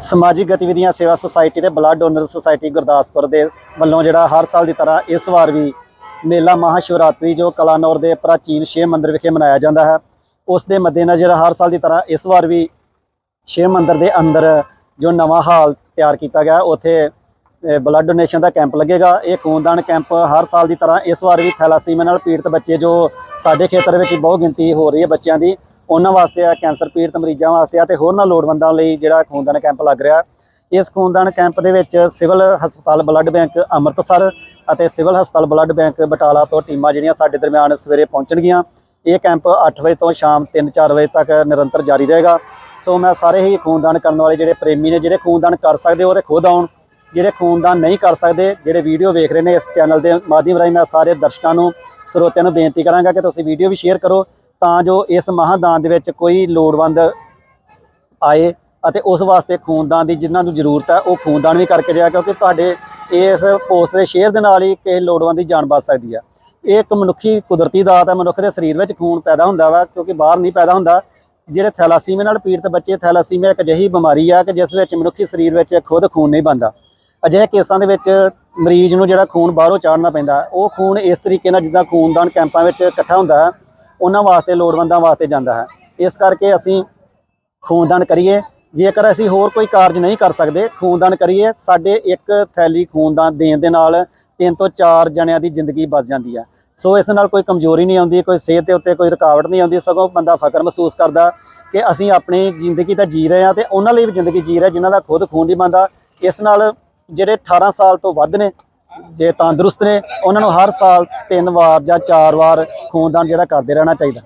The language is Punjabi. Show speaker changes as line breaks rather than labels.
ਸਮਾਜਿਕ ਗਤੀਵਿਧੀਆਂ ਸੇਵਾ ਸੁਸਾਇਟੀ ਤੇ ਬਲੱਡ ਡੋਨਰ ਸੁਸਾਇਟੀ ਗੁਰਦਾਸਪੁਰ ਦੇ ਵੱਲੋਂ ਜਿਹੜਾ ਹਰ ਸਾਲ ਦੀ ਤਰ੍ਹਾਂ ਇਸ ਵਾਰ ਵੀ ਮੇਲਾ ਮਹਾਸ਼ਿਵਰਾਤਰੀ ਜੋ ਕਲਾਨੌਰ ਦੇ ਪ੍ਰਾਚੀਨ ਸ਼ਿਵ ਮੰਦਿਰ ਵਿਖੇ ਮਨਾਇਆ ਜਾਂਦਾ ਹੈ, ਉਸ ਦੇ ਮੱਦੇਨਜ਼ਰ ਹਰ ਸਾਲ ਦੀ ਤਰ੍ਹਾਂ ਇਸ ਵਾਰ ਵੀ ਸ਼ਿਵ ਮੰਦਿਰ ਦੇ ਅੰਦਰ ਜੋ ਨਵਾਂ ਹਾਲ ਤਿਆਰ ਕੀਤਾ ਗਿਆ, ਉੱਥੇ ਬਲੱਡ ਡੋਨੇਸ਼ਨ ਦਾ ਕੈਂਪ ਲੱਗੇਗਾ। ਇਹ ਖੂਨਦਾਨ ਕੈਂਪ ਹਰ ਸਾਲ ਦੀ ਤਰ੍ਹਾਂ ਇਸ ਵਾਰ ਵੀ ਥੈਲਾਸੀਮੀਆ ਨਾਲ ਪੀੜਤ ਬੱਚੇ ਜੋ ਸਾਡੇ ਖੇਤਰ ਵਿੱਚ ਬਹੁਤ ਗਿਣਤੀ ਹੋ ਰਹੀ ਹੈ ਬੱਚਿਆਂ ਦੀ। ਉਹਨਾਂ ਵਾਸਤੇ ਆ, ਕੈਂਸਰ ਪੀੜਤ ਮਰੀਜ਼ਾਂ ਵਾਸਤੇ ਆ ਤੇ ਹੋਰਨਾਂ ਲੋੜਵੰਦਾਂ ਲਈ ਜਿਹੜਾ ਖੂਨਦਾਨ ਕੈਂਪ ਲੱਗ ਰਿਹਾ। ਇਸ ਖੂਨਦਾਨ ਕੈਂਪ ਦੇ ਵਿੱਚ ਸਿਵਲ ਹਸਪਤਾਲ ਬਲੱਡ ਬੈਂਕ ਅੰਮ੍ਰਿਤਸਰ ਅਤੇ ਸਿਵਲ ਹਸਪਤਾਲ ਬਲੱਡ ਬੈਂਕ ਬਟਾਲਾ ਤੋਂ ਟੀਮਾਂ ਜਿਹੜੀਆਂ ਸਾਡੇ ਦਰਮਿਆਨ ਸਵੇਰੇ ਪਹੁੰਚਣਗੀਆਂ। ਇਹ ਕੈਂਪ 8 ਵਜੇ ਤੋਂ ਸ਼ਾਮ 3-4 ਵਜੇ ਤੱਕ ਨਿਰੰਤਰ ਜਾਰੀ ਰਹੇਗਾ। ਸੋ ਮੈਂ ਸਾਰੇ ਹੀ ਖੂਨਦਾਨ ਕਰਨ ਵਾਲੇ ਜਿਹੜੇ ਪ੍ਰੇਮੀ ਨੇ, ਜਿਹੜੇ ਖੂਨਦਾਨ ਕਰ ਸਕਦੇ ਉਹ ਤੇ ਖੁਦ ਆਉਣ, ਜਿਹੜੇ ਖੂਨਦਾਨ ਨਹੀਂ ਕਰ ਸਕਦੇ, ਜਿਹੜੇ ਵੀਡੀਓ ਵੇਖ ਰਹੇ ਨੇ ਇਸ ਚੈਨਲ ਦੇ ਮਾਧਿਅਮ ਰਾਹੀਂ ਮੈਂ ਸਾਰੇ ਦਰਸ਼ਕਾਂ ਨੂੰ, ਸਰੋਤਿਆਂ ਨੂੰ ਬੇਨਤੀ ਕਰਾਂਗਾ ਕਿ ਤੁਸੀਂ ਵੀਡੀਓ ਵੀ ਸ਼ੇਅਰ ਕਰੋ। ਤਾਂ ਜੋ ਇਸ ਮਹਾਦਾਨ ਦੇ ਵਿੱਚ ਕੋਈ ਲੋੜਵੰਦ ਆਏ ਅਤੇ ਉਸ ਵਾਸਤੇ ਖੂਨਦਾਨ ਦੀ ਜਿਨ੍ਹਾਂ ਨੂੰ ਜ਼ਰੂਰਤ ਹੈ, ਉਹ ਖੂਨਦਾਨ ਵੀ ਕਰਕੇ ਜਾਇਆ ਕਿਉਂਕਿ ਤੁਹਾਡੇ ਇਸ ਪੋਸਟ ਦੇ ਸ਼ੇਅਰ ਦੇ ਨਾਲ ਹੀ ਕਿਸੇ ਲੋੜਵੰਦ ਦੀ ਜਾਨ ਬਚ ਸਕਦੀ ਆ ਇਹ ਇੱਕ ਮਨੁੱਖੀ ਕੁਦਰਤੀ ਦਾਤ ਹੈ, ਮਨੁੱਖ ਦੇ ਸਰੀਰ ਵਿੱਚ ਖੂਨ ਪੈਦਾ ਹੁੰਦਾ ਵਾ, ਕਿਉਂਕਿ ਬਾਹਰ ਨਹੀਂ ਪੈਦਾ ਹੁੰਦਾ। ਜਿਹੜੇ ਥੈਲਾਸੀਮੀਆ ਨਾਲ ਪੀੜਤ ਬੱਚੇ, ਥੈਲਾਸੀਮੀਆ ਇੱਕ ਅਜਿਹੀ ਬਿਮਾਰੀ ਆ ਕਿ ਜਿਸ ਵਿੱਚ ਮਨੁੱਖੀ ਸਰੀਰ ਵਿੱਚ ਖੁਦ ਖੂਨ ਨਹੀਂ ਬਣਦਾ। ਅਜਿਹੇ ਕੇਸਾਂ ਦੇ ਵਿੱਚ ਮਰੀਜ਼ ਨੂੰ ਜਿਹੜਾ ਖੂਨ ਬਾਹਰੋਂ ਚਾੜਨਾ ਪੈਂਦਾ, ਉਹ ਖੂਨ ਇਸ ਤਰੀਕੇ ਨਾਲ ਜਿੱਦਾਂ ਖੂਨਦਾਨ ਕੈਂਪਾਂ ਵਿੱਚ ਇਕੱਠਾ ਹੁੰਦਾ ਹੈ ਉਹਨਾਂ ਵਾਸਤੇ ਲੋੜਵੰਦਾਂ ਵਾਸਤੇ ਜਾਂਦਾ ਹੈ। ਇਸ ਕਰਕੇ ਅਸੀਂ ਖੂਨਦਾਨ ਕਰੀਏ। ਜੇਕਰ ਅਸੀਂ ਹੋਰ ਕੋਈ ਕਾਰਜ ਨਹੀਂ ਕਰ ਸਕਦੇ, ਖੂਨਦਾਨ ਕਰੀਏ। ਸਾਡੇ ਇੱਕ ਥੈਲੀ ਖੂਨਦਾਨ ਦੇਣ ਦੇ ਨਾਲ ਤਿੰਨ ਤੋਂ ਚਾਰ ਜਣਿਆਂ ਦੀ ਜ਼ਿੰਦਗੀ ਬਚ ਜਾਂਦੀ ਹੈ। ਸੋ ਇਸ ਨਾਲ ਕੋਈ ਕਮਜ਼ੋਰੀ ਨਹੀਂ ਆਉਂਦੀ, ਕੋਈ ਸਿਹਤ ਦੇ ਉੱਤੇ ਕੋਈ ਰੁਕਾਵਟ ਨਹੀਂ ਆਉਂਦੀ। ਸਗੋਂ ਬੰਦਾ ਫਕਰ ਮਹਿਸੂਸ ਕਰਦਾ ਕਿ ਅਸੀਂ ਆਪਣੀ ਜ਼ਿੰਦਗੀ ਤਾਂ ਜੀ ਰਹੇ ਹਾਂ ਤੇ ਉਹਨਾਂ ਲਈ ਵੀ ਜ਼ਿੰਦਗੀ ਜੀ ਰਹੇ, ਜਿਨ੍ਹਾਂ ਦਾ ਖੁਦ ਖੂਨ ਨਹੀਂ ਬਣਦਾ। ਇਸ ਨਾਲ ਜਿਹੜੇ 18 ਸਾਲ ਤੋਂ ਵੱਧ ਨੇ ਜੇ ਤੰਦਰੁਸਤ ਨੇ, ਉਹਨਾਂ ਨੂੰ ਹਰ ਸਾਲ ਤਿੰਨ ਵਾਰ ਜਾਂ ਚਾਰ ਵਾਰ ਖੂਨਦਾਨ ਜਿਹੜਾ ਕਰਦੇ ਰਹਿਣਾ ਚਾਹੀਦਾ।